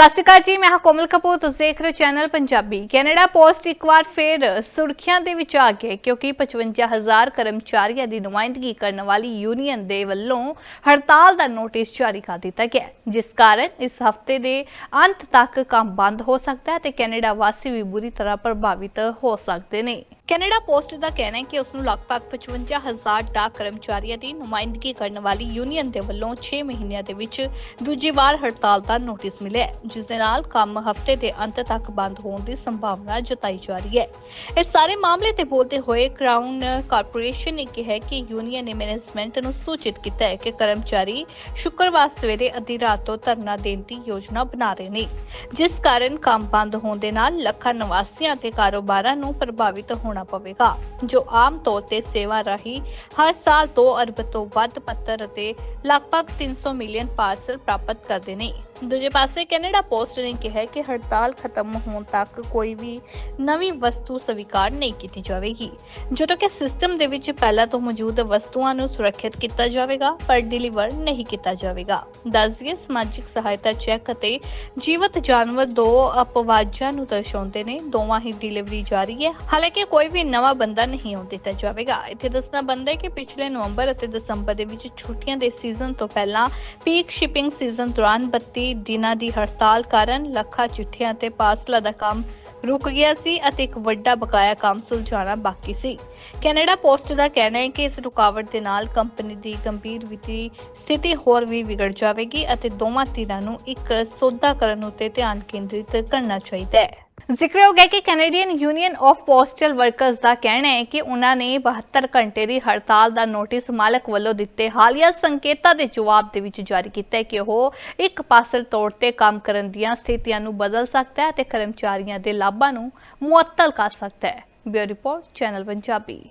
ਸਤਿ ਸ਼੍ਰੀ ਅਕਾਲ ਜੀ, ਮੈਂ ਹਾਂ ਕੋਮਲ ਕਪੂਰ, ਤੁਸੀਂ ਦੇਖ ਰਹੇ ਹੋ ਚੈਨਲ ਪੰਜਾਬੀ। ਕੈਨੇਡਾ ਪੋਸਟ ਇੱਕ ਵਾਰ ਫੇਰ ਸੁਰਖੀਆਂ ਦੇ ਵਿੱਚ ਆ ਗਿਆ ਕਿਉਂਕਿ 55000 ਕਰਮਚਾਰੀਆਂ ਦੀ ਨੁਮਾਇੰਦਗੀ ਕਰਨ ਵਾਲੀ ਯੂਨੀਅਨ ਦੇ ਵੱਲੋਂ ਹੜਤਾਲ ਦਾ ਨੋਟਿਸ ਜਾਰੀ ਕਰ ਦਿੱਤਾ ਗਿਆ ਜਿਸ ਕਾਰਨ ਇਸ ਹਫ਼ਤੇ ਦੇ ਅੰਤ ਤੱਕ ਕੰਮ ਬੰਦ ਹੋ ਸਕਦਾ ਹੈ ਤੇ ਕੈਨੇਡਾ ਵਾਸੀ ਵੀ ਬੁਰੀ ਤਰ੍ਹਾਂ ਪ੍ਰਭਾਵਿਤ ਹੋ ਸਕਦੇ ਨੇ। ਕੈਨੇਡਾ ਪੋਸਟ ਦਾ ਕਹਿਣਾ ਹੈ ਕਿ ਉਸ ਨੂੰ ਲਗਭਗ 55000 ਡਾਕ ਕਰਮਚਾਰੀਆਂ ਦੀ ਨੁਮਾਇੰਦਗੀ ਕਰਨ ਵਾਲੀ ਯੂਨੀਅਨ ਦੇ ਵੱਲੋਂ 6 ਮਹੀਨਿਆਂ ਦੇ ਵਿੱਚ ਦੂਜੀ ਵਾਰ ਹੜਤਾਲ ਦਾ ਨੋਟਿਸ ਮਿਲਿਆ ਜਿਸ ਦੇ ਨਾਲ ਕੰਮ ਹਫ਼ਤੇ ਦੇ ਅੰਤ ਤੱਕ ਬੰਦ ਹੋਣ ਦੀ ਸੰਭਾਵਨਾ ਜਤਾਈ ਜਾ ਰਹੀ ਹੈ। ਇਸ ਸਾਰੇ ਮਾਮਲੇ ਤੇ ਬੋਲਦੇ ਹੋਏ ਕਰਾਊਨ ਕਾਰਪੋਰੇਸ਼ਨ ਨੇ ਕਿਹਾ ਕਿ ਯੂਨੀਅਨ ਨੇ ਮੈਨੇਜਮੈਂਟ ਨੂੰ ਸੂਚਿਤ ਕੀਤਾ ਹੈ ਕਿ ਕਰਮਚਾਰੀ ਸ਼ੁੱਕਰਵਾਰ ਸਵੇਰੇ ਅੱਧੀ ਰਾਤ ਤੋਂ ਧਰਨਾ ਦੇਣ ਦੀ ਯੋਜਨਾ ਬਣਾ ਰਹੇ ਨੇ, ਜਿਸ ਕਾਰਨ ਕੰਮ ਬੰਦ ਹੋਣ ਦੇ ਨਾਲ ਲੱਖਾਂ ਨਿਵਾਸੀਆਂ ਅਤੇ ਕਾਰੋਬਾਰਾਂ ਨੂੰ ਪ੍ਰਭਾਵਿਤ ਹੋਣਾ ਪਵੇਗਾ, ਜੋ ਆਮ ਤੌਰ ਤੇ ਸੇਵਾ ਰਾਹੀਂ ਹਰ ਸਾਲ 2 ਅਰਬ ਤੋਂ ਵੱਧ ਪੱਤਰ ਅਤੇ ਲਗਭਗ 300 ਮਿਲੀਅਨ ਪਾਰਸਲ ਪ੍ਰਾਪਤ ਕਰਦੇ ਨੇ। ਦੂਜੇ ਪਾਸੇ ਕੈਨੇਡਾ ਪੋਸਟ ਨੇ ਕਿਹਾ ਕਿ ਹੜਤਾਲ ਖਤਮ ਹੋਣ ਤੱਕ ਕੋਈ ਵੀ ਨਵੀਂ ਵਸਤੂ ਸਵੀਕਾਰ ਨਹੀਂ ਕੀਤੀ ਜਾਵੇਗੀ। ਜਦੋਂ ਕਿ ਸਿਸਟਮ ਦੇ ਵਿੱਚ ਪਹਿਲਾਂ ਤੋਂ ਮੌਜੂਦ ਵਸਤੂਆਂ ਨੂੰ ਸੁਰੱਖਿਅਤ ਕੀਤਾ ਜਾਵੇਗਾ, ਪਰ ਡਿਲੀਵਰ ਨਹੀਂ ਕੀਤਾ ਜਾਵੇਗਾ। ਦੱਸ ਦਈਏ, ਸਮਾਜਿਕ ਸਹਾਇਤਾ ਚੈੱਕ ਅਤੇ ਜੀਵਤ ਜਾਨਵਰ ਦੋ ਅਪਵਾਜਾਂ ਨੂੰ ਦਰਸਾਉਂਦੇ ਨੇ। ਦੋਵਾਂ ਹੀ ਡਿਲੀਵਰੀ ਜਾਰੀ ਹੈ। ਹਾਲਾਂਕਿ ਕੋਈ ਵੀ ਨਵਾਂ ਬੰਦਾ ਨਹੀਂ ਆਉਣ ਦਿੱਤਾ ਜਾਵੇਗਾ। ਇੱਥੇ ਦੱਸਣਾ ਬੰਦਾ ਹੈ ਕਿ ਪਿਛਲੇ ਨਵੰਬਰ ਅਤੇ ਦਸੰਬਰ ਦੇ ਵਿੱਚ ਛੁੱਟੀਆਂ ਦੇ ਸੀਜ਼ਨ ਤੋਂ ਪਹਿਲਾਂ ਪੀਕ ਸ਼ਿਪਿੰਗ ਸੀਜ਼ਨ ਦੌਰਾਨ 32 ਦਿਨਾਂ ਦੀ ਹੜਤਾਲ ਕਾਰਨ ਲੱਖਾਂ ਚਿੱਠੀਆਂ ਤੇ ਪਾਰਸਲਾਂ ਦਾ ਕੰਮ ਰੁਕ ਗਿਆ ਸੀ ਅਤੇ ਇੱਕ ਵੱਡਾ ਬਕਾਇਆ ਕੰਮ ਸੁਲਝਾਉਣਾ ਬਾਕੀ ਸੀ। ਕੈਨੇਡਾ ਪੋਸਟ ਦਾ ਕਹਿਣਾ ਹੈ ਕਿ ਇਸ ਰੁਕਾਵਟ ਦੇ ਨਾਲ ਕੰਪਨੀ ਦੀ ਗੰਭੀਰ ਵਿੱਤੀ ਸਥਿਤੀ ਹੋਰ ਵੀ ਵਿਗੜ ਜਾਵੇਗੀ ਅਤੇ ਦੋਵਾਂ ਧਿਰਾਂ ਨੂੰ ਇੱਕ ਸੌਦਾ ਕਰਨ ਉੱਤੇ ਧਿਆਨ ਕੇਂਦਰਿਤ ਕਰਨਾ ਚਾਹੀਦਾ ਹੈ। ਜ਼ਿਕਰਯੋਗ ਹੈ ਕਿ Canadian union of postal workers ਦਾ ਕਹਿਣਾ ਹੈ ਕਿ ਉਹਨਾਂ ਨੇ 72 ਘੰਟੇ ਦੀ ਹੜਤਾਲ ਦਾ ਨੋਟਿਸ ਮਾਲਕ ਵੱਲੋਂ ਦਿੱਤੇ ਹਾਲੀਆ ਸੰਕੇਤਾਂ ਦੇ ਜਵਾਬ ਦੇ ਵਿੱਚ ਜਾਰੀ ਕੀਤਾ ਹੈ ਕਿ ਉਹ ਇੱਕ ਪਾਸਲ ਤੌਰ ਤੇ ਕੰਮ ਕਰਨ ਦੀਆਂ ਸਥਿਤੀਆਂ ਨੂੰ ਬਦਲ ਸਕਦਾ ਹੈ ਅਤੇ ਕਰਮਚਾਰੀਆਂ ਦੇ ਲਾਭਾਂ ਨੂੰ ਮੁਅੱਤਲ ਕਰ ਸਕਦਾ ਹੈ। Bureau report, channel Punjabi.